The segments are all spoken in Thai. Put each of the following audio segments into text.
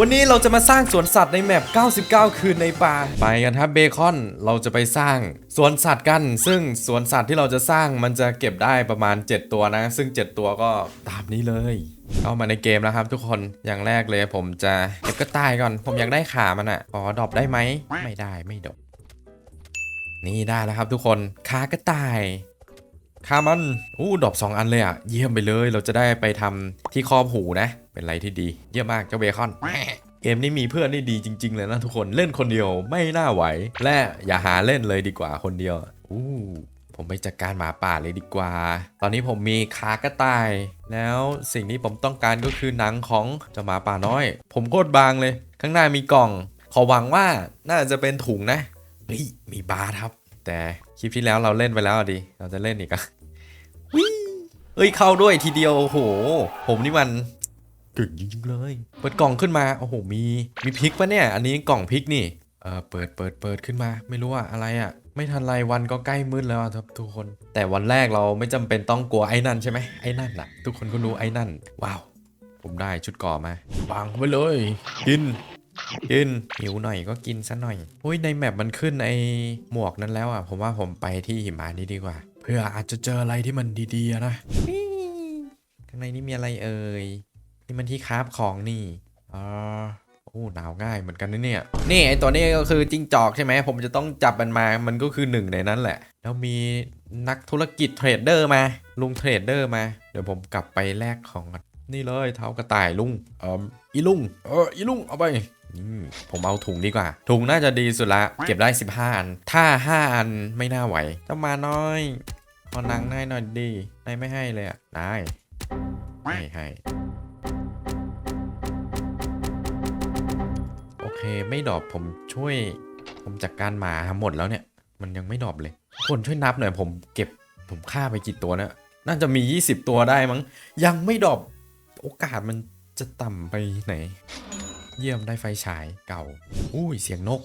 วันนี้เราจะมาสร้างสวนสัตว์ในแมป 99 คืนในป่า ไปกันครับเบคอน เราจะไปสร้างสวนสัตว์กัน ซึ่งสวนสัตว์ที่เราจะสร้างมันจะเก็บได้ประมาณ 7 ตัวนะ ซึ่ง 7 ตัวก็ตามนี้เลย เข้ามาในเกมแล้วครับทุกคน อย่างแรกเลยผมจะเก็บกระต่ายก่อน ผมอยากได้ขามันอะอ๋อ ดรอปได้ไหม ไม่ได้ ไม่ดรอป นี่ได้แล้วครับทุกคน ขากระต่ายค่ามัน อู้ดรอปสองอันเลยอะ เยี่ยมไปเลย เราจะได้ไปทำที่ครอบหูนะ เป็นอะไรที่ดี เยี่ยมมากเจ้าเบคอนเกมนี้มีเพื่อนได้ดีจริง ๆ เลยนะทุกคนเล่นคนเดียวไม่น่าไหว และอย่าหาเล่นเลยดีกว่าคนเดียวอู้ผมไปจัดการหมาป่าเลยดีกว่า ตอนนี้ผมมีขากระต่าย แล้วสิ่งที่ผมต้องการก็คือหนังของเจ้าหมาป่าน้อย ผมโคตรบางเลย ข้างหน้ามีกล่อง ขอหวังว่าน่าจะเป็นถุงนะเฮ้ยมีบาร์ครับ แต่คลิปที่แล้วเราเล่นไปแล้วดิ เราจะเล่นอีกอะเอ้ยเข้าด้วยทีเดียวโห ผมนี่มัน เก่งจริงๆเลย เปิดกล่องขึ้นมา โอ้โห มี มีพริกปะเนี่ย อันนี้กล่องพริกนี่ เออเปิด เปิด เปิดขึ้นมา ไม่รู้อะอะไรอะไม่ทันไรวันก็ใกล้มืดแล้วครับทุกคน แต่วันแรกเราไม่จำเป็นต้องกลัวไอ้นั่นใช่ไหมไอ้นั่นน่ะ ทุกคนก็รู้ไอ้นั่น ว้าว ผมได้ชุดก่อมาบังไปเลย กิน กิน หิวหน่อยก็กินซะหน่อยอุ้ย ในแมปมันขึ้นไอหมวกนั้นแล้วอะ ผมว่าผมไปที่หิมะนี้ดีกว่า เพื่ออาจจะเจออะไรที่มันดีๆนะข้างในนี้มีอะไรเอ่ย นี่มันที่คราฟของนี่อ๋อโอ้หนาวง่ายเหมือนกันนะเนี่ยนี่ไอตัวนี้ก็คือจิ้งจอกใช่ไหมผมจะต้องจับมันมามันก็คือหนึ่งในนั้นแหละ แล้วมีนักธุรกิจเทรดเดอร์มาลุงเทรดเดอร์มา เดี๋ยวผมกลับไปแลกของกันนี่เลยเท้ากระต่ายลุงเอออีลุงเอออีลุงเอาไปผมเอาถุงดีกว่า ถุงน่าจะดีสุดละ เก็บได้ 15 อัน ถ้า 5 อันไม่น่าไหวจ้ามาน้อยขอนังให้หน่อยดีนายไม่ให้เลยอะได้ไม่ให้ โอเคไม่ดรอปผมช่วย ผมจัดกการหมาหมดแล้วเนี่ย มันยังไม่ดรอปเลย คนช่วยนับหน่อยผมเก็บผมฆ่าไปกี่ตัวนี่ยน่าจะมี 20 ตัวได้มั้ง ยังไม่ดรอปโอกาสมันจะต่ำไปไหน เยี่ยมได้ไฟฉายเก่า อุ้ยเสียงนก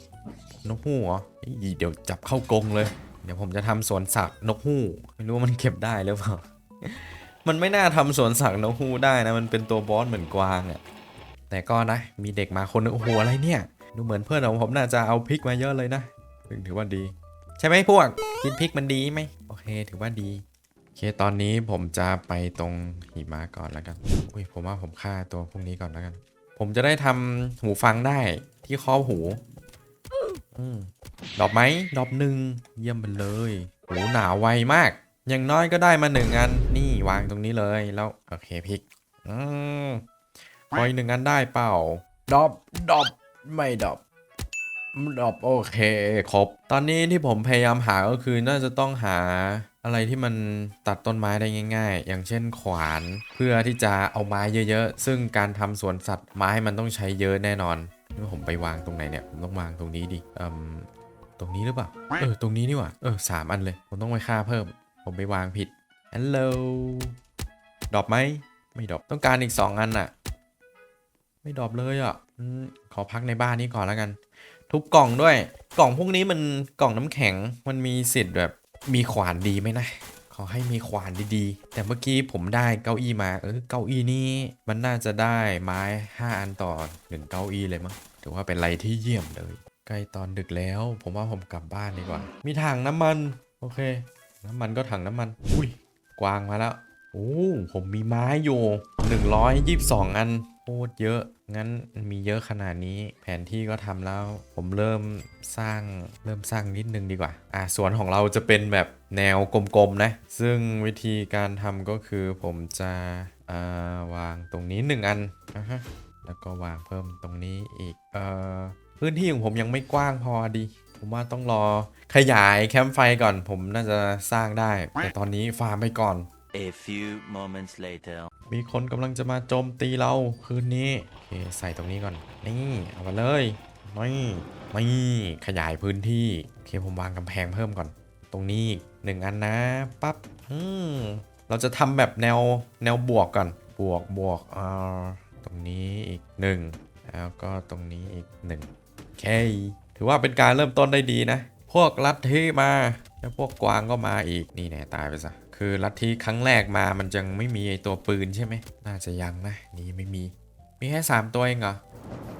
นกฮู้เหรอเอ้ยเดี๋ยวจับเข้ากรงเลย เดี๋ยวผมจะทำสวนสัตว์นกฮู้ ไม่รู้ว่ามันเก็บได้หรือเปล่า มันไม่น่าทำสวนสัตว์นกฮูได้นะ มันเป็นตัวบอสเหมือนกวางอะ่ะแต่ก็นะ มีเด็กมาคนนึงโอ้โหอะไรเนี่ย ดูเหมือนเพื่อนของผมน่าจะเอาพริกมาเยอะเลยนะถึงถือว่าดี ใช่ไหมพวก กินพริกมันดีไหมโอเค ถือว่าดี โอเค ตอนนี้ผมจะไปตรงหิมะก่อนแล้วกัน อุ้ย ผมว่าผมฆ่าตัวพวกนี้ก่อนแล้วกัน ผมจะได้ทำหูฟังได้ที่ครอบหูอดอกไหมดอกหนึ่งเยี่ยมไปเลยโหหนาวไวมาก อย่างน้อยก็ได้มาหนึ่งอัน วางตรงนี้เลยแล้วโอเคพิกอืมพออีกหนึ่งอันได้เปล่าดอบดอบไม่ดอบดอบโอเคครบ ตอนนี้ที่ผมพยายามหาก็คือน่าจะต้องหาอะไรที่มันตัดต้นไม้ได้ง่าย ๆ อย่างเช่นขวานเพื่อที่จะเอาไม้เยอะๆ ซึ่งการทำสวนสัตว์ไม้มันต้องใช้เยอะแน่นอนนี่ผมไปวางตรงไหนเนี่ยผมต้องวางตรงนี้ดิเอ่มตรงนี้หรือเปล่าเออตรงนี้นี่หว่าเออสามอันเลย ผมต้องไปค่าเพิ่ม ผมไปวางผิด ฮัลโหลดรอปไหม ไม่ดรอปต้องการอีกสองอันน่ะไม่ดรอปเลยอะอขอพักในบ้านนี้ก่อนแล้วกัน ทุบกล่องด้วย กล่องพวกนี้มันกล่องน้ำแข็ง มันมีสิทธิ์แบบมีขวานดีไหมนะขอให้มีขวานดีๆ แต่เมื่อกี้ผมได้เก้าอี้มา เออ เก้าอี้นี้มันน่าจะได้ไม้ 5 อันต่อหนึ่งเก้าอี้เลยมั้ง ถือว่าเป็นอะไรที่เยี่ยมเลย ใกล้ตอนดึกแล้ว ผมว่าผมกลับบ้านดีกว่า มีถังน้ำมัน โอเค น้ำมันก็ถังน้ำมัน อุ้ย กวางมาแล้ว โอ้ ผมมีไม้อยู่ 122 อันโคตรเยอะ งั้นมีเยอะขนาดนี้ แผนที่ก็ทำแล้ว ผมเริ่มสร้างเริ่มสร้างนิดนึงดีกว่า อะสวนของเราจะเป็นแบบแนวกลมๆนะ ซึ่งวิธีการทำก็คือผมจะอ่าวางตรงนี้ 1 อันอะฮะแล้วก็วางเพิ่มตรงนี้อีก เอ่อพื้นที่ของผมยังไม่กว้างพอดี ผมว่าต้องรอขยายแคมป์ไฟก่อน ผมน่าจะสร้างได้ แต่ตอนนี้ฟาร์มไปก่อน A few moments later. มีคนกำลังจะมาโจมตีเราคืนนี้โอเคใส่ตรงนี้ก่อน นี่เอามาเลยนี่นี่ขยายพื้นที่โอเคผมวางกำแพงเพิ่มก่อน ตรงนี้อีกหนึ่งอันนะปั๊บอืมเราจะทำแบบแนวแนวบวกก่อนบวกบวกอ่าตรงนี้อีกหนึ่งแล้วก็ตรงนี้อีกหนึ่งโอเค ถือว่าเป็นการเริ่มต้นได้ดีนะ พวกลัทธิมา แล้วพวกกวางก็มาอีก นี่แน่ตายไปซะ คือลัทธิครั้งแรกมามันยังไม่มีไอตัวปืนใช่ไหม น่าจะยังนะ นี่ไม่มี มีแค่ 3 ตัวเองเหรอ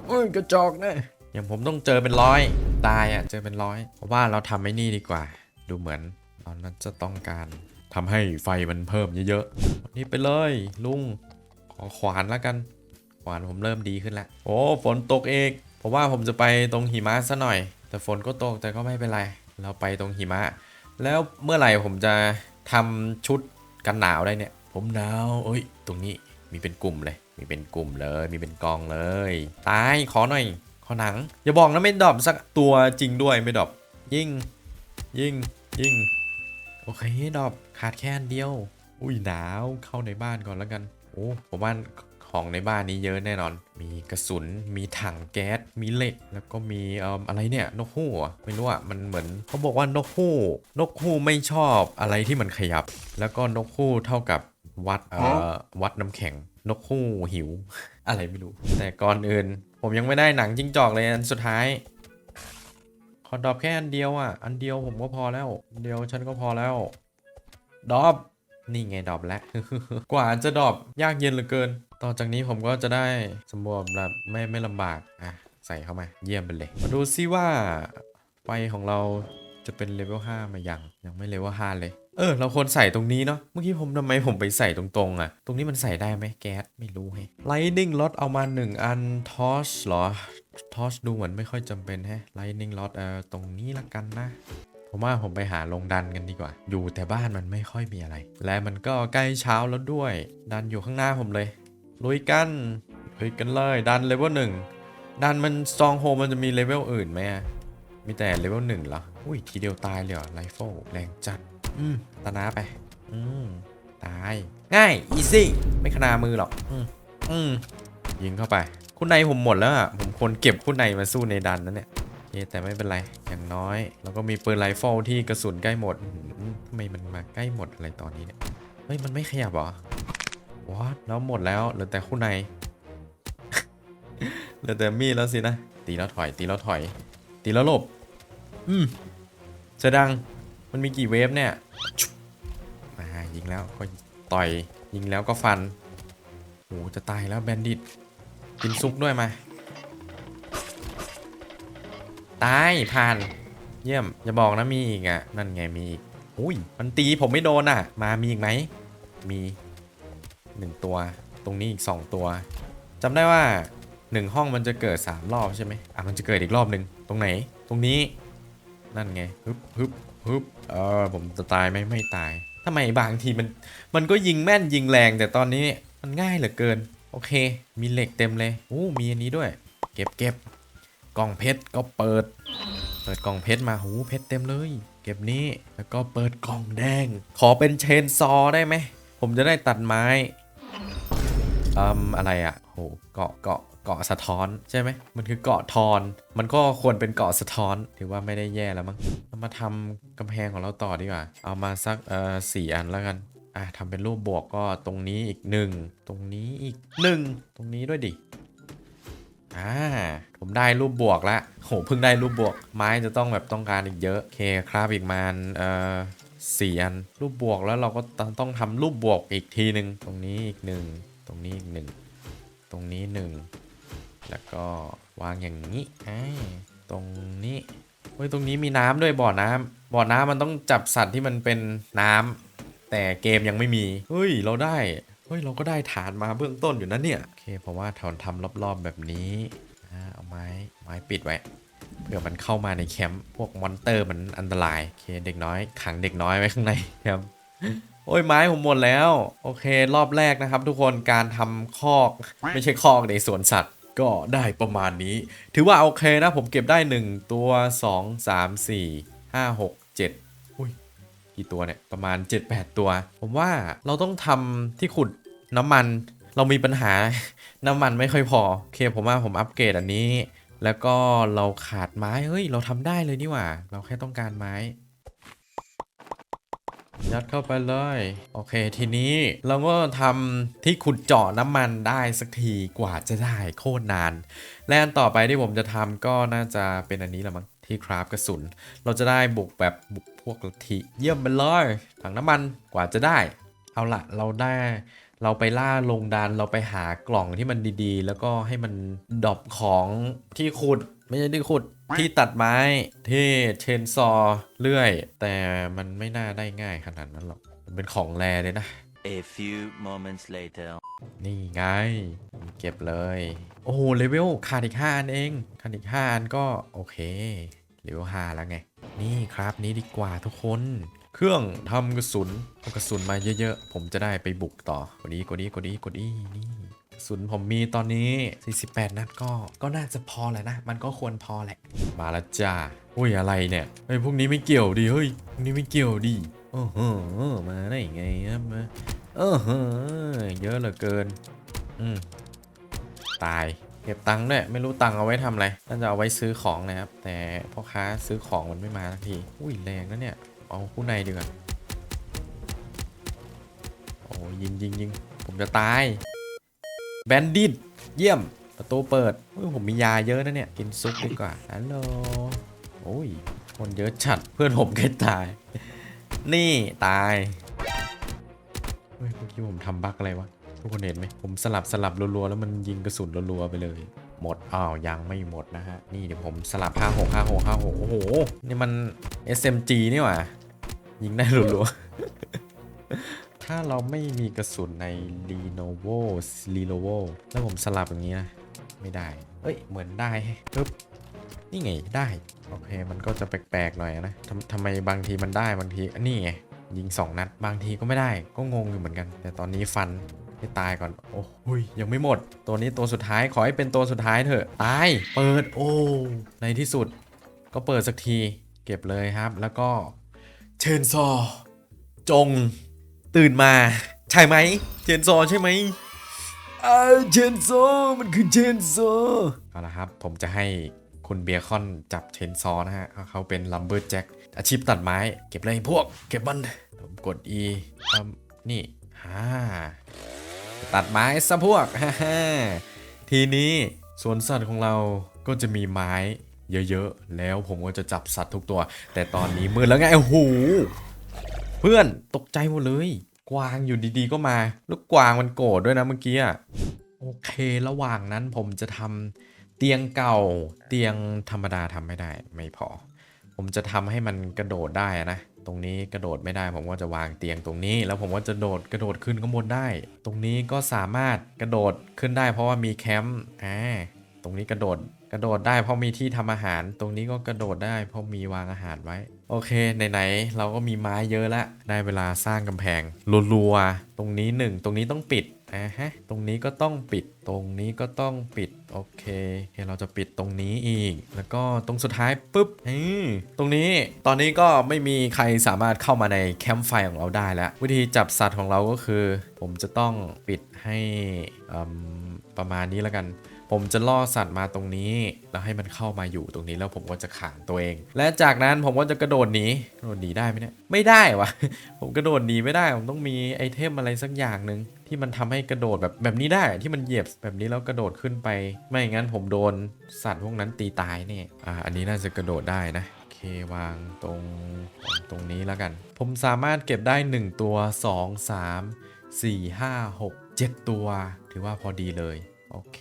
เอ้ยกระจอกนะอย่างผมต้องเจอเป็นร้อย ตายอะ เจอเป็นร้อยเพราะว่าเราทำไอ้นี่ดีกว่า ดูเหมือนเรานั้นจะต้องการทำให้ไฟมันเพิ่มเยอะๆ นี่ไปเลยลุง ขอขวานแล้วกัน ขวานผมเริ่มดีขึ้นแล้ว โอ้ฝนตกเอก เพราะว่าผมจะไปตรงหิมะซะหน่อย แต่ฝนก็ตกแต่ก็ไม่เป็นไร เราไปตรงหิมะ แล้วเมื่อไหร่ผมจะทำชุดกันหนาวได้เนี่ย ผมหนาวเอ้ย ตรงนี้มีเป็นกลุ่มเลย มีเป็นกลุ่มเลย มีเป็นกองเลย ตายขอหน่อย ขอหนัง อย่าบอกนะไม่ดรอปสักตัวจริงด้วยไม่ดรอปยิงยิงยิงโอเคดรอปขาดแค่อันเดียว อุ้ยหนาวเข้าในบ้านก่อนแล้วกัน โอ้ผมว่า ของในบ้านนี้เยอะแน่นอน มีกระสุน มีถังแก๊ส มีเหล็ก แล้วก็มีเอ่ออะไรเนี่ย นกฮูกเหรอไม่รู้อะ มันเหมือนเขาบอกว่านกฮูก นกฮูกไม่ชอบอะไรที่มันขยับ แล้วก็นกฮูกเท่ากับวัดเอ่อวัดน้ำแข็ง นกฮูกหิว อะไรไม่รู้ แต่ก่อนอื่น ผมยังไม่ได้หนังจิ้งจอกเลยอันสุดท้ายขอดรอปแค่อันเดียวอะ อันเดียวผมก็พอแล้วอันเดียวฉันก็พอแล้วดรอปนี่ไงดรอปแล้ว กว่าจะดรอปยากเย็นเหลือเกิน ต่อจากนี้ผมก็จะได้สมบูรณ์แบบไม่ไม่ลำบากอะใส่เข้ามา เยี่ยมไปเลย มาดูซิว่าไฟของเราจะเป็นเลเวล5มายัง ยังไม่เลเวล5เลย เออ เราควรใส่ตรงนี้เนาะ เมื่อกี้ผมทำไมผมไปใส่ตรงๆอะ่ะ ตรงนี้มันใส่ได้ไหมแก๊ส ไม่รู้ให้ Lightning Rod เอามา 1 อัน Torch เหรอ Torch ดูเหมือนไม่ค่อยจำเป็นแฮะ Lightning Rod เอ่อตรงนี้ละกันนะ ผมว่าผมไปหาลงดันกันดีกว่า อยู่แต่บ้านมันไม่ค่อยมีอะไร และมันก็ใกล้เช้าแล้วด้วย ดันอยู่ข้างหน้าผมเลย ลุยกันลุยกันเลยดันเลเวลหนึ่งดันมันสตองโฮมันจะมีเลเวลอื่นไหมมีแต่เลเวลหนึ่งเหรออุ้ยทีเดียวตายเลยเหรอไรเฟิลแรงจัด อืมตานาไป อืมตาย ง่ายอีซี่ไม่ขนามือหรอก อืมอืมยิงเข้าไป คุณในผมหมดแล้วอะผมควรเก็บคุณในมาสู้ในดันนั่นเนี่ยเย้แต่ไม่เป็นไร อย่างน้อยเราก็มีปืนไรเฟิลที่กระสุนใกล้หมดทำไมมันมาใกล้หมดอะไรตอนนี้เนี่ย เฮ้ย มันไม่ขยับหรอ วอตแล้วหมดแล้วเหลือแต่คุณในเหลือแต่มีดแล้วสินะ ตีแล้วถอย ตีแล้วถอย ตีแล้วหลบ อืมเจะดัง มันมีกี่เวฟเนี่ยมายิงแล้วก็ต่อย ยิงแล้วก็ฟันโหจะตายแล้วแบนดิต กินซุปด้วยมา ตายผ่าน เยี่ยม อย่าบอกนะมีอีกอะ นั่นไงมีอีก อุ้ย มันตีผมไม่โดนอะ มามีอีกไหม มี หนึ่งตัว ตรงนี้อีกสองตัวจำได้ว่าหนึ่งห้องมันจะเกิดสามรอบใช่ไหมอะมันจะเกิดอีกรอบหนึ่งตรงไหน ตรงนี้นั่นไงฮึบฮึบฮึบเออผมจะตายไหมไม่ตายทำไมบางทีมันมันก็ยิงแม่นยิงแรงแต่ตอนนี้มันง่ายเหลือเกิน โอเค มีเหล็กเต็มเลยโอ้มีอันนี้ด้วย เก็บเก็บกล่องเพชรก็เปิด เปิดกล่องเพชรมาหูเพชรเต็มเลย เก็บนี้แล้วก็เปิดกล่องแดง ขอเป็นเชนซอได้ไหมผมจะได้ตัดไม้ อืมอะไรอะ่ะโหเกาะเกาะเกาะสะท้อนใช่ไหมมันคือเกาะทอน มันก็ควรเป็นเกาะสะท้อน ถือว่าไม่ได้แย่แล้วมั้งเรามาทำกำแพงของเราต่อดีกว่า เอามาสักเอ่อสี่อันแล้วกันอะทำเป็นรูปบวกก็ตรงนี้อีกหนึ่งตรงนี้อีกหนึ่งตรงนี้ด้วยดิอ่าผมได้รูปบวกแล้วโหเพิ่งได้รูปบวก ไม้จะต้องแบบต้องการอีกเยอะโอเคครับอีกมาเอ่อสี่อันรูปบวกแล้วเราก็ต้องต้องทำรูปบวกอีกทีหนึ่งตรงนี้อีกหนึ่ง ตรงนี้อีกหนึ่งตรงนี้หนึ่งแล้วก็วางอย่างนี้อ่าตรงนี้เฮ้ยตรงนี้มีน้ำด้วยบ่อน้ำบ่อน้ำมันต้องจับสัตว์ที่มันเป็นน้ำแต่เกมยังไม่มีเฮ้ยเราได้เฮ้ยเราก็ได้ฐานมาเบื้องต้นอยู่นะเนี่ยโอเคเพราะว่าถอนทำรอบๆแบบนี้เอาไม้ไม้ปิดไว้เผื่อมันเข้ามาในแคมป์พวกมอนเตอร์มันอันตรายโอเคเด็กน้อยขังเด็กน้อยไว้ข้างในครับ โอ้ยไม้ผมหมดแล้ว โอเค รอบแรกนะครับ ทุกคนการทำคอกไม่ใช่คอกในสวนสัตว์ก็ได้ประมาณนี้ ถือว่าโอเคนะผมเก็บได้ 1 ตัว 2 3 4 5 6 7อุ้ยกี่ตัวเนี่ย ประมาณ 7-8 ตัว ผมว่าเราต้องทำที่ขุดน้ำมันเรามีปัญหาน้ำมันไม่ค่อยพอ โอเคผมว่าผมอัปเกรดอันนี้ แล้วก็เราขาดไม้ เฮ้ย เราทำได้เลยนี่หว่า เราแค่ต้องการไม้ ยัดเข้าไปเลย โอเคทีนี้เราก็ทำที่ขุดเจาะน้ำมันได้สักทีกว่าจะได้โคตรนาน และอันต่อไปที่ผมจะทำก็น่าจะเป็นอันนี้แหละมั้งที่คราฟกระสุน เราจะได้บุกแบบบุกพวกลัทธิเยี่ยมไปเลยถังน้ำมันกว่าจะได้ เอาละเราได้เราไปล่าลงดันเราไปหากล่องที่มันดีๆ แล้วก็ให้มันดรอปของที่ขุด ไม่ใช่ที่ขุด ที่ตัดไม้ที่เชนซอว์เลื่อย แต่มันไม่น่าได้ง่ายขนาดนั้นหรอก มันเป็นของแรเลยนะ A few moments later. นี่ไงผมเก็บเลย โอ้โหเลเวลขาดอีก5อันเองขาดอีก5อันก็โอเคเลเวล5แล้วไง นี่ครับนี้ดีกว่าทุกคน เครื่องทำกระสุนเอากระสุนมาเยอะๆ ผมจะได้ไปบุกต่อกดดีกดดีกดดีกดดีนี่ กระสุนผมมีตอนนี้ 48 นัดก็ก็น่าจะพอแหละนะ มันก็ควรพอแหละ มาล้วจ้าอุ้ยอะไรเนี่ยไอ้พวกนี้ไม่เกี่ยวดิเฮ้ยพวกนี้ไม่เกี่ยวดิโอ้โหมาได้ไงครับมาเออเฮ้อเยอะเหลือเกิน อืมตายเก็บตังค์ด้วยไม่รู้ตังค์เอาไว้ทำอะไรน่าจะเอาไว้ซื้อของนะครับ แต่พ่อค้าซื้อของมันไม่มาสักที อุ้ยแรงนะเนี่ย เอาคู่ในดีกว่าโอ้ยิงยิงยิงผมจะตาย แบนดิตเยี่ยมประตูเปิดอุ้ยผมมียาเยอะนะเนี่ย กินซุปดีกว่าฮัลโหลโอ้ย คนเยอะจัดเพื่อนผมใกล้ตาย นี่ตายเฮ้ยเมื่อกี้ผมทำบั๊กอะไรวะ ทุกคนเห็นไหม ผมสลับสลับรัวๆ แล้วมันยิงกระสุนรัวๆ ไปเลย หมด อ้าว ยังไม่หมดนะฮะ นี่เดี๋ยวผมสลับ 5 6 5 6 5 6 โอ้โห นี่มัน SMG นี่หว่า ยิงได้รัวๆ ถ้าเราไม่มีกระสุนใน Lenovo Lenovo แล้วผมสลับอย่างนี้นะไม่ได้ เอ้ย เหมือนได้ปึ๊บ นี่ไงได้ โอเค มันก็จะแปลกๆหน่อยนะทำทำไมบางทีมันได้บางทีอันนี้ไง ยิง 2 นัด บางทีก็ไม่ได้ ก็งงอยู่เหมือนกัน แต่ตอนนี้ฟันให้ตายก่อน โอ้ยยังไม่หมด ตัวนี้ตัวสุดท้าย ขอให้เป็นตัวสุดท้ายเถอะ ตาย เปิด โอ้ ในที่สุด ก็เปิดสักที เก็บเลยครับ แล้วก็ เชิญซอ จง ตื่นมา ใช่ไหมเชนซอใช่ไหมอ่าเชนซอมันคือเชนซอเอาละครับ ผมจะให้คุณเบียร์คอนจับเชนซอนะฮะ เขาเป็นลัมเบอร์แจ็คอาชีพตัดไม้ เก็บเลยพวก เก็บมันผมกด E อืมนี่ฮ่าตัดไม้ซะพวกฮ่าฮ่าทีนี้สวนสัตว์ของเราก็จะมีไม้เยอะๆ แล้วผมก็จะจับสัตว์ทุกตัว แต่ตอนนี้มืดแล้วไงโอ้โหเพื่อนตกใจหมดเลย กวางอยู่ดีๆก็มา แล้วกวางมันโกรธด้วยนะเมื่อกี้อะโอเคระหว่างนั้นผมจะทำเตียงเก่า เตียงธรรมดาทำไม่ได้ไม่พอ ผมจะทำให้มันกระโดดได้นะตรงนี้กระโดดไม่ได้ผมก็จะวางเตียงตรงนี้ แล้วผมก็จะโดดกระโดดขึ้นข้างบนได้ ตรงนี้ก็สามารถกระโดดขึ้นได้ เพราะว่ามีแคมป์อ่าตรงนี้กระโดด กระโดดได้เพราะมีที่ทำอาหาร ตรงนี้ก็กระโดดได้เพราะมีวางอาหารไว้ โอเคไหนๆเราก็มีไม้เยอะแล้วได้เวลาสร้างกำแพงรัวๆตรงนี้หนึ่งตรงนี้ต้องปิดอ่าฮะตรงนี้ก็ต้องปิดตรงนี้ก็ต้องปิดโอเคเเราจะปิดตรงนี้อีก แล้วก็ตรงสุดท้ายปุ๊บอตรงนี้ตอนนี้ก็ไม่มีใครสามารถเข้ามาในแคมป์ไฟของเราได้แล้ว วิธีจับสัตว์ของเราก็คือ ผมจะต้องปิดให้ประมาณนี้แล้วกัน ผมจะล่อสัตว์มาตรงนี้ แล้วให้มันเข้ามาอยู่ตรงนี้แล้วผมก็จะขังตัวเอง และจากนั้นผมก็จะกระโดดหนีกระโดดหนีได้ไหมเนี่ยไม่ได้วะผมกระโดดหนีไม่ได้ ผมต้องมีไอเทมอะไรสักอย่างหนึ่งที่มันทำให้กระโดดแบบแบบนี้ได้ที่มันเหยียบแบบนี้แล้วกระโดดขึ้นไป ไม่งั้นผมโดนสัตว์พวกนั้นตีตายเนี่ยอ่าอันนี้น่าจะกระโดดได้นะโอเควางตรงตรงนี้แล้วกัน ผมสามารถเก็บได้ 1 ตัว 2 3 4 5 6 7 ตัว ถือว่าพอดีเลย โอเค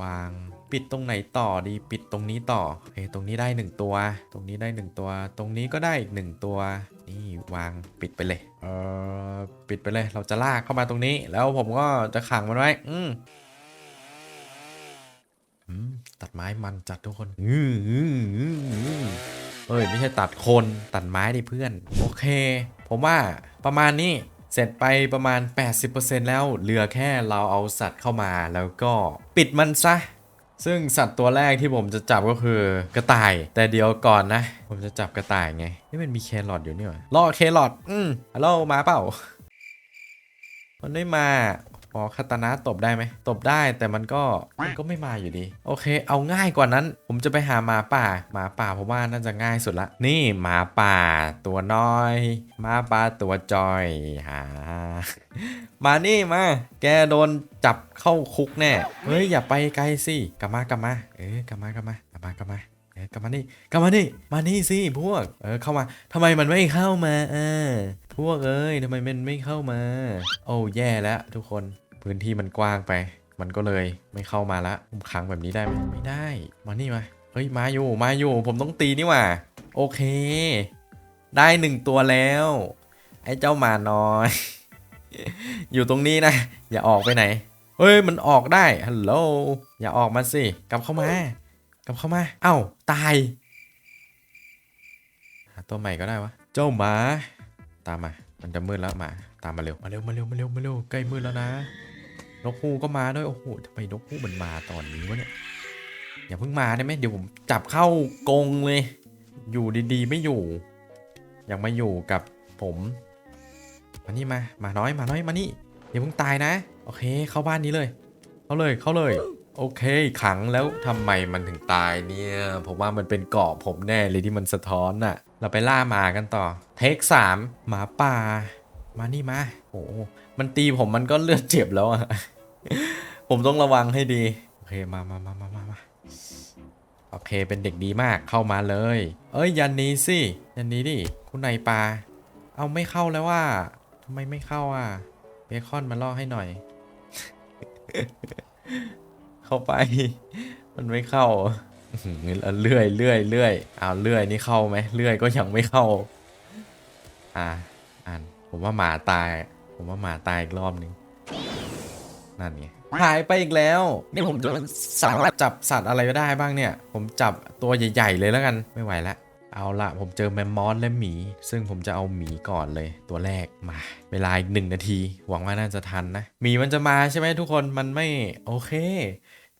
วางปิดตรงไหนต่อดีปิดตรงนี้ต่อโอเคตรงนี้ได้ 1 ตัว ตรงนี้ได้ 1 ตัว ตรงนี้ก็ได้อีก 1 ตัว นี่วางปิดไปเลยเออปิดไปเลยเราจะลากเข้ามาตรงนี้ แล้วผมก็จะขังมันไว้ อืมตัดไม้มันจัดทุกคนอืมอืมอืมอืมเอ้ยไม่ใช่ตัดคนตัดไม้ดิเพื่อน โอเค ผมว่าประมาณนี้ เสร็จไปประมาณ 80%แล้วเหลือแค่เราเอาสัตว์เข้ามาแล้วก็ปิดมันซะ ซึ่งสัตว์ตัวแรกที่ผมจะจับก็คือกระต่าย แต่เดี๋ยวก่อนนะ ผมจะจับกระต่ายไงนี่มันมีแครอทอยู่นี่หว่ารอแครอทอืมฮัลโหลมาเปล่า มันได้มา อ๋อคาตานะตบได้ไหมตบได้แต่มันก็มันก็ไม่มาอยู่ดี โอเค เอาง่ายกว่านั้น ผมจะไปหาหมาป่าหมาป่าผมว่าน่าจะง่ายสุดละ นี่หมาป่าตัวน้อยหมาป่าตัวจอยหามานี่มา แกโดนจับเข้าคุกแน่ เฮ้ยอย่าไปไกลสิกลับมากลับมา เออกลับมากลับมากลับมากลับมาเออกลับมานี่กลับมานี่มานี่สิพวก เออเข้ามาทำไมมันไม่เข้ามาอ่าพวกเอ้ยทำไมมันไม่เข้ามา โอ้แย่แล้วทุกคน พื้นที่มันกว้างไป มันก็เลยไม่เข้ามาละผมขังแบบนี้ได้ไหมไม่ได้ มานี่มาเฮ้ยมาอยู่มาอยู่ ผมต้องตีนี่ว่า โอเค ได้หนึ่งตัวแล้ว ไอ้เจ้าหมาน้อย อยู่ตรงนี้นะ อย่าออกไปไหน เฮ้ยมันออกได้ฮัลโหลอย่าออกมาสิกลับเข้ามากลับเข้ามา เอ้าตายหาตัวใหม่ก็ได้วะ เจ้าหมา ตามมา มันจะมืดแล้วหมา ตามมาเร็ว มาเร็ว มาเร็ว มาเร็ว มาเร็ว ใกล้มืดแล้วนะ นกฮูกก็มาด้วย โอ้โหทำไมนกฮูกมันมาตอนนี้วะเนี่ย อย่าเพิ่งมาได้ไหมเดี๋ยวผมจับเข้ากรงเลย อยู่ดีๆ ไม่อยู่ อยังมาอยู่กับผมมานี่มา มาน้อย มาน้อย มานี่ อย่าเพิ่งตายนะ โอเค เข้าบ้านนี้เลย เข้าเลย เข้าเลย โอเค ขังแล้วทำไมมันถึงตายเนี่ย ผมว่ามันเป็นเกาะผมแน่เลยที่มันสะท้อนน่ะ เราไปล่าหมากันต่อ เทคสามหมาป่า มานี่มา โอ้มันตีผมมันก็เลือดเจ็บแล้วอะ ผมต้องระวังให้ดี โอเค มามามามามามาโอเค เป็นเด็กดีมาก เข้ามาเลย เอ้ย ยันนี้สิ ยันนี้ดิ คุณนายปลา เอาไม่เข้าแล้วว่าทำไมไม่เข้าอะ เบคอนมาล่อให้หน่อย เข้าไป มันไม่เข้าอื้อหือเลื่อยเลื่อยเลื่อยเอาเลื่อยนี่เข้าไหมเลื่อยก็ยังไม่เข้า อ่าอ่านผมว่าหมาตาย ผมว่าหมาตายอีกรอบหนึ่ง นั่นไงหายไปอีกแล้ว นี่ผมสามารถจับสัตว์อะไรก็ได้บ้างเนี่ย ผมจับตัวใหญ่ ๆ เลยแล้วกันไม่ไหวละเอาละผมเจอแมมมอสและหมี ซึ่งผมจะเอาหมีก่อนเลยตัวแรกมา เวลาอีกหนึ่งนาที หวังว่าน่าจะทันนะหมีมันจะมาใช่ไหมทุกคนมันไม่โอเค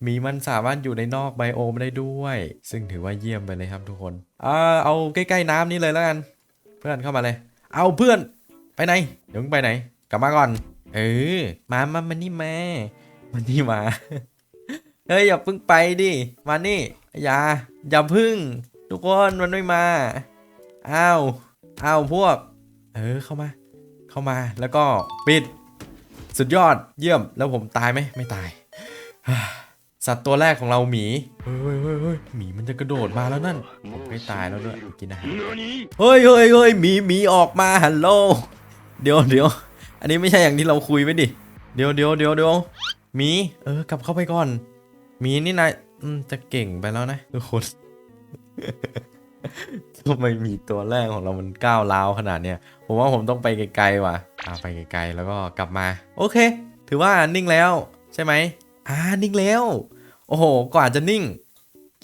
หมีมันสามารถอยู่ในนอกไบโอมได้ด้วย ซึ่งถือว่าเยี่ยมไปเลยครับทุกคนอ่าเอาใกล้ๆน้ำนี่เลยแล้วกัน เพื่อนเข้ามาเลย เอาเพื่อนไปไหนเดี๋ยวไปไหน กลับมาก่อน เออ มามามานี่มามานี่มา เฮ้ยอย่าพิ่งไปดิ มานี่ อย่า อย่าพึ่ง ทุกคนมันไม่มา อ้าวอ้าวพวก เออเข้ามา เข้ามาแล้วก็ปิด สุดยอดเยี่ยมแล้วผมตายไหมไม่ตาย สัตว์ตัวแรกของเราหมีเฮ้ยเฮ้ยเฮ้ยเฮ้ยหมีมันจะกระโดดมาแล้วนั่นผมไม่ตายแล้วด้วยกินอาหารเฮ้ยเฮ้ยเฮ้ยหมีหมีออกมาฮัลโหลเดี๋ยวเดี๋ยว อันนี้ไม่ใช่อย่างที่เราคุยไว้ดิ เดี๋ยวเดี๋ยวเดี๋ยวเดี๋ยวมีเออกลับเข้าไปก่อน มีนี่นายจะเก่งไปแล้วนะทุกคนทำไมมีตัวแรกของเรามันก้าวร้าวขนาดเนี้ยผมว่าผมต้องไปไกลๆว่ะอ่าไปไกลๆแล้วก็กลับมา โอเค ถือว่านิ่งแล้วใช่ไหมอ่านิ่งแล้ว โอ้โหกว่าจะนิ่ง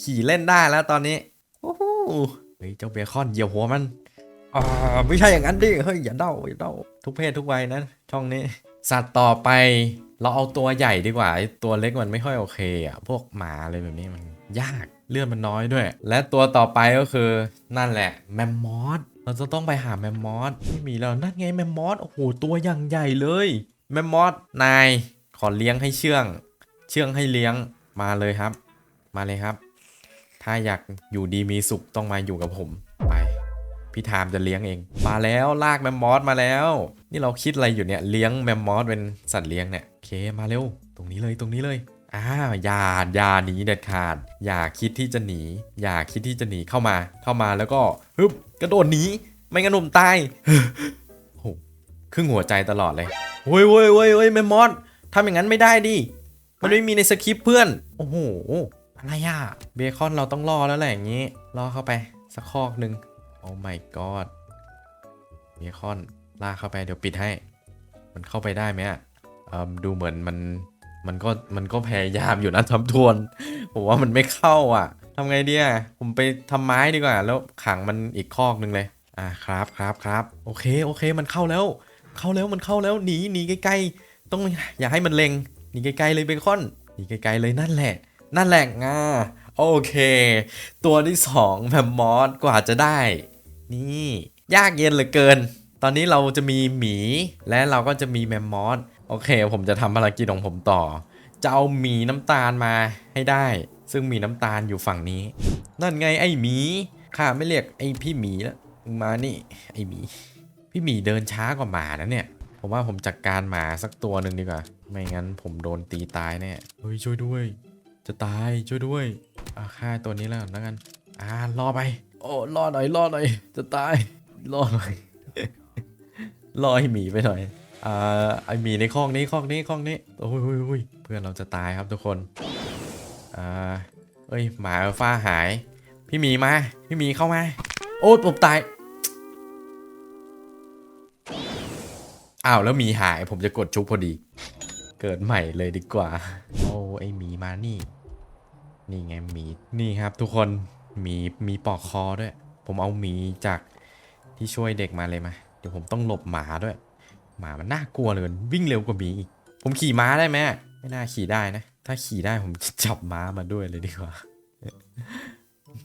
ขี่เล่นได้แล้วตอนนี้โอ้โหเฮ้ยเจ้าเบคอนเหยียบหัวมันอ่าไม่ใช่อย่างนั้นดิเฮ้ยอย่าเดาอย่าเดา ทุกเพศทุกวัยนะช่องนี้ สัตว์ต่อไปเราเอาตัวใหญ่ดีกว่าตัวเล็กมันไม่ค่อยโอเคอะพวกหมาอะไรแบบนี้มันยากเลือดมันน้อยด้วย และตัวต่อไปก็คือนั่นแหละแมมมอสเราจะต้องไปหาแมมมอสไม่มีแล้วนั่นไงแมมมอสโอ้โหตัวอย่างใหญ่เลยแมมมอสนายขอเลี้ยงให้เชื่อง เชื่องให้เลี้ยงมาเลยครับ มาเลยครับ ถ้าอยากอยู่ดีมีสุขต้องมาอยู่กับผม พี่ทามจะเลี้ยงเอง มาแล้วลากแมมมอสมาแล้ว นี่เราคิดอะไรอยู่เนี่ยเลี้ยงแมมมอสเป็นสัตว์เลี้ยงเนี่ยโอเคมาเร็ว ตรงนี้เลยตรงนี้เลยอ้าวอย่าอย่าหนีเด็ดขาด อย่าคิดที่จะหนี อย่าคิดที่จะหนีเข้ามาเข้ามาแล้วก็ฮึบกระโดดหนีไม่งั้นหนุ่มตายโอ้โหครึ่งหัวใจตลอดเลยเว้ยเว้ยเว้ยเว้ยแมมมอสทำอย่างนั้นไม่ได้ดิมันไม่มีในสคริปต์เพื่อน โอ้โหอะไรอะเบคอนเราต้องล่อแล้วแหละอย่างนี้ล่อเข้าไปสักคอกหนึ่ง โอ้ my god เบคอนลากเข้าไปเดี๋ยวปิดให้ มันเข้าไปได้ไหมอะดูเหมือนมันมันก็มันก็พยายามอยู่นะทำทวน ผมว่ามันไม่เข้าอะทำไงดีอะผมไปทำไม้ดีกว่า แล้วขังมันอีกคอกหนึ่งเลย อะครับครับครับโอเคโอเคมันเข้าแล้ว เข้าแล้วมันเข้าแล้วหนีหนีใกล้ๆต้องอย่าให้มันเล็งหนีไกลๆเลยเบคอนหนีไกลๆเลยนั่นแหละ นั่นแหละง่าโอเค ตัวที่สองแพมมอสกว่าจะได้ นี่ ยากเย็นเหลือเกิน ตอนนี้เราจะมีหมี และเราก็จะมีแมมมอสโอเค ผมจะทำภารกิจของผมต่อจะเอาหมีน้ำตาลมาให้ได้ ซึ่งมีน้ำตาลอยู่ฝั่งนี้ นั่นไงไอ้หมีข้าไม่เรียกไอ้พี่หมีแล้วมานี่ไอ้หมีพี่หมีเดินช้ากว่าหมานะเนี่ย ผมว่าผมจัดกการหมาสักตัวหนึ่งดีกว่า ไม่งั้นผมโดนตีตายแน่เฮ้ยช่วยด้วย จะตายช่วยด้วยอะฆ่าตัวนี้แล้วนแล้วกัน อ่ารอไป โอ้รอหน่อยรอหน่อย จะตายรอหน่อยรอให้หมีไปหน่อยอ่าไอหมีในคอกนี้คอกนี้คอกนี้โอ้ยโอ้ยโอ้ยเพื่อนเราจะตายครับทุกคนอ่าเอ้ยหมาฟ้าหาย พี่หมีมาพี่หมีเข้ามาโอ้ผมตายอ้าวแล้วหมีหายผมจะกดชุบพอดี เกิดใหม่เลยดีกว่า โอ้ไอหมีมานี่ นี่ไงหมีนี่ครับทุกคน มีมีปอกคอด้วย ผมเอาหมีจากที่ช่วยเด็กมาเลยมา เดี๋ยวผมต้องหลบหมาด้วย หมามันน่ากลัวเลยวิ่งเร็วกว่าหมีอีก ผมขี่ม้าได้ไหมไม่น่าขี่ได้นะ ถ้าขี่ได้ผมจะจับม้ามาด้วยเลยดีกว่า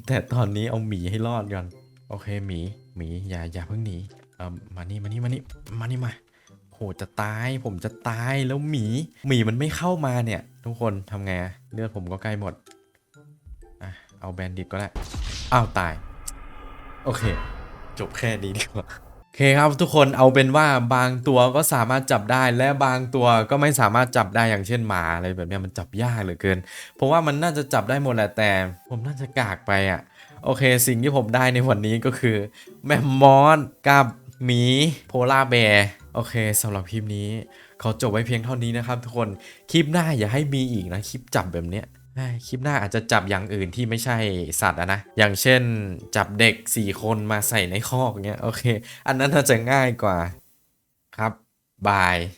แต่ตอนนี้เอาหมีให้รอดก่อน โอเคหมีหมีอย่าอย่าเพิ่งหนี เออมานี่มานี่มานี่มานี่มาโหจะตายผมจะตายแล้วหมีหมีมันไม่เข้ามาเนี่ย ทุกคนทำไงเลือดผมก็ใกล้หมด เอาแบนดิตก็ได้ อ้าวตาย โอเค จบแค่นี้ดีกว่าโอเคครับทุกคนเอาเป็นว่าบางตัวก็สามารถจับได้และบางตัวก็ไม่สามารถจับได้อย่างเช่นหมาอะไรแบบนี้มันจับยากเหลือเกิน เพราะว่ามันน่าจะจับได้หมดแหละแต่ ผมน่าจะกากไปอะโอเค สิ่งที่ผมได้ในวันนี้ก็คือ แมมมอสกับหมีโพลาแบร์โอเคสำหรับคลิปนี้ ขอจบไว้เพียงเท่านี้นะครับทุกคนคลิปหน้าอย่าให้มีอีกนะคลิปจับแบบเนี้ย คลิปหน้าอาจจะจับอย่างอื่นที่ไม่ใช่สัตว์นะ อย่างเช่นจับเด็ก 4 คนมาใส่ในคอกเงี้ย โอเค อันนั้นน่าจะง่ายกว่าครับ บาย